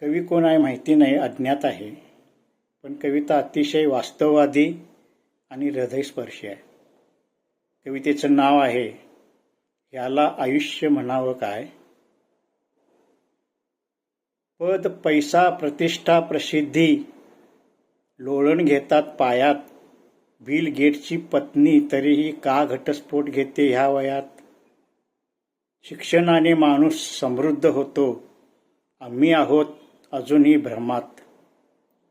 कवी कोण आहे माहिती नाही अज्ञात आहे. पण कविता अतिशय वास्तववादी आणि हृदयस्पर्शी आहे. कवितेचं नाव आहे याला आयुष्य म्हणावं काय? पद पैसा प्रतिष्ठा प्रसिद्धी लोळण घेतात पायात. बिल गेटची पत्नी तरीही का घटस्फोट घेते ह्या वयात? शिक्षणाने माणूस समृद्ध होतो. आम्ही आहोत अजूनही भ्रमात.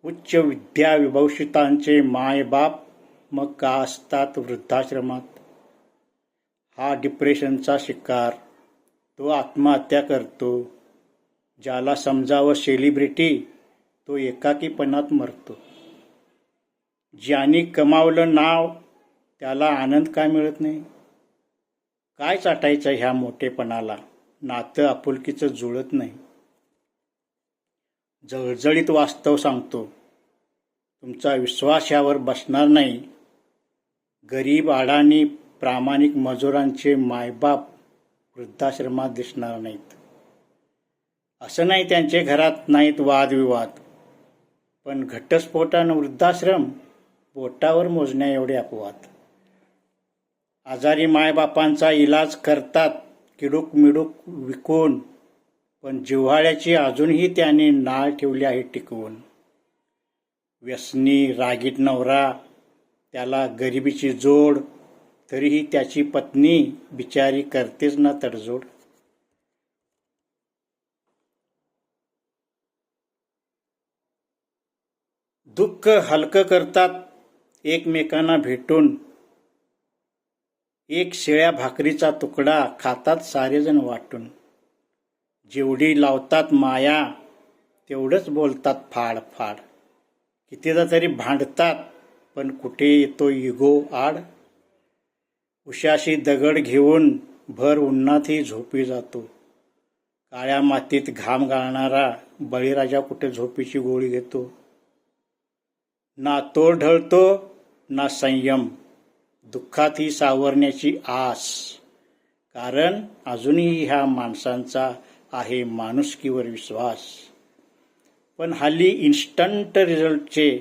उच्च विद्या विभूषितांचे मायबाप मग का असतात वृद्धाश्रमात? हा डिप्रेशनचा शिकार. तो आत्महत्या करतो. ज्याला समजावं सेलिब्रिटी तो एकाकीपणात मरतो. ज्याने कमावलं नाव त्याला आनंद काय मिळत नाही? काय चाटायचं ह्या मोठेपणाला? नातं आपुलकीचं जुळत नाही. जळजळीत वास्तव सांगतो. तुमचा विश्वास यावर बसणार नाही. गरीब अडाणी प्रामाणिक मजुरांचे मायबाप वृद्धाश्रमात दिसणार नाहीत. असं नाही त्यांचे घरात नाहीत वादविवाद. पण घटस्फोटानं वृद्धाश्रम बोटावर मोजण्या एवढे अपवाद. आजारी मायबापांचा इलाज करतात किडूक मिडूक विकून पण जिव्हाळ्याची अजूनही त्याने नाळ ठेवली आहे टिकवून. व्यसनी रागीट नवरा त्याला गरिबीची जोड तरीही त्याची पत्नी बिचारी करतेच ना तडजोड. दुःख हलकं करतात एकमेकांना भेटून. एक शिळ्या भाकरीचा तुकडा खातात सारेजण वाटून. जेवढी लावतात माया तेवढंच बोलतात फाड फाड. कितीदा तरी भांडतात पण कुठे येतो इगो आड? उशाशी दगड घेऊन भर उन्हातही झोपी जातो. काळ्या मातीत घाम गाळणारा बळीराजा कुठे झोपीची गोळी घेतो? ना तो ढळतो ना संयम. दुःखातही सावरण्याची आस. कारण अजूनही ह्या माणसांचा आहे माणुसकीवर विश्वास. पण हल्ली इन्स्टंट रिझल्टचे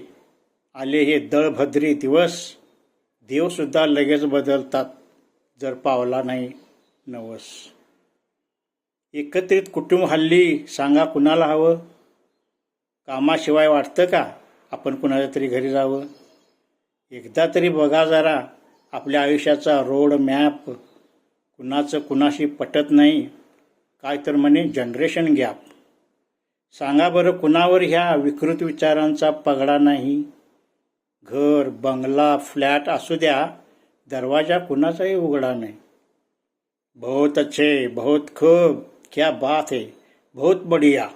आले हे दळभद्री दिवस देवसुद्धा लगेच बदलतात जर पावला नाही नवस. एकत्रित कुटुंब हल्ली सांगा कुणाला हवं? कामाशिवाय वाटतं का आपण कुणाच्या तरी घरी जावं? एकदा तरी बघा जरा आपल्या आयुष्याचा रोड मॅप कुणाचं कुणाशी पटत नाही? काय तर म्हणे जनरेशन गॅप सांगा बरं कुणावर ह्या विकृत विचारांचा पगडा नाही? घर बंगला फ्लॅट असू द्या दरवाजा कुणाचाही उघडा नाही. बहुत अच्छे बहुत खूब क्या बात है बहुत बढिया.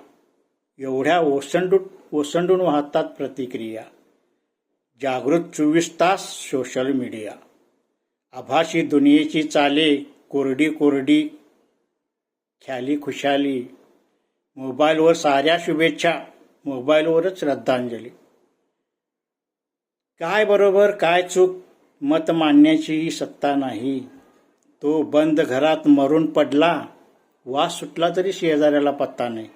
एवढ्या ओसंडून ओसंडून वाहतात प्रतिक्रिया. जागृत चोवीस तास सोशल मीडिया आभासी दुनियेची चाले कोरडी कोरडी ख्याली खुशाली मोबाईलवर साऱ्या शुभेच्छा मोबाईलवरच श्रद्धांजली. काय बरोबर काय चूक मत मांडण्याचीही सत्ता नाही. तो बंद घरात मरून पडला वास सुटला तरी शेजाऱ्याला पत्ता नाही.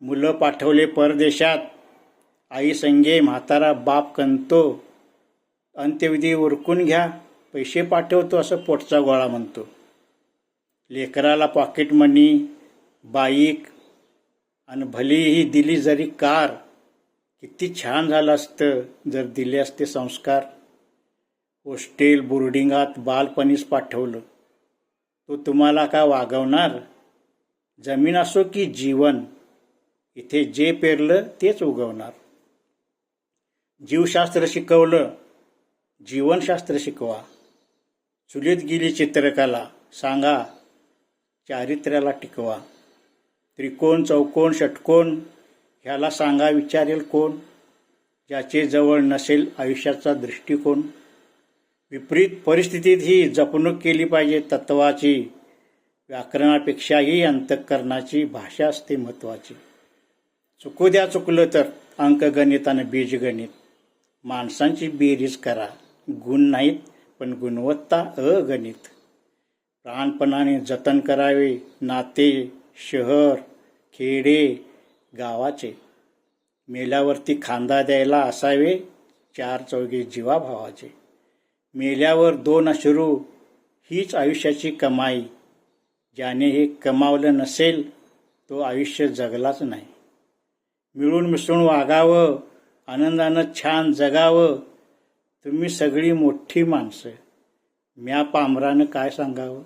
मुलं पाठवले परदेशात आई संगे म्हातारा बाप कंतो अंत्यविधी उरकून घ्या पैसे पाठवतो असं पोटचा गोळा म्हणतो. लेकराला पॉकेट मनी बाईक आणि भलीही दिली जरी कार किती छान झालं असतं जर दिले असते संस्कार. हॉस्टेल बोर्डिंगात बालपणीच पाठवलं. तो तुम्हाला का वागवणार? जमीन असो की जीवन इथे जे पेरलं तेच उगवणार. जीवशास्त्र शिकवलं जीवनशास्त्र शिकवा. चुलीत गेली चित्रकला सांगा चारित्र्याला टिकवा. त्रिकोण चौकोन षटकोन ह्याला सांगा विचारेल कोण? ज्याचे जवळ नसेल आयुष्याचा दृष्टिकोन. विपरीत परिस्थितीत ही जपणूक केली पाहिजे तत्वाची. व्याकरणापेक्षाही अंतःकरणाची भाषा असते महत्वाची. चुकू द्या चुकलं तर अंकगणित आणि बीजगणित माणसांची बेरीज करा. गुण नाहीत पण गुणवत्ता अगणित. प्राणपणाने जतन करावे. नाते शहर खेडे गावाचे मेल्यावरती खांदा द्यायला असावे. चार चौघे जीवाभावाचे. मेल्यावर दोन अश्रू हीच आयुष्याची कमाई. ज्याने हे कमावलं नसेल तो आयुष्य जगलाच नाही. मिळून मिसळून वागावं आनंदानं छान जगावं. तुम्ही सगळी मोठी माणसं. म्या पामरानं काय सांगावं?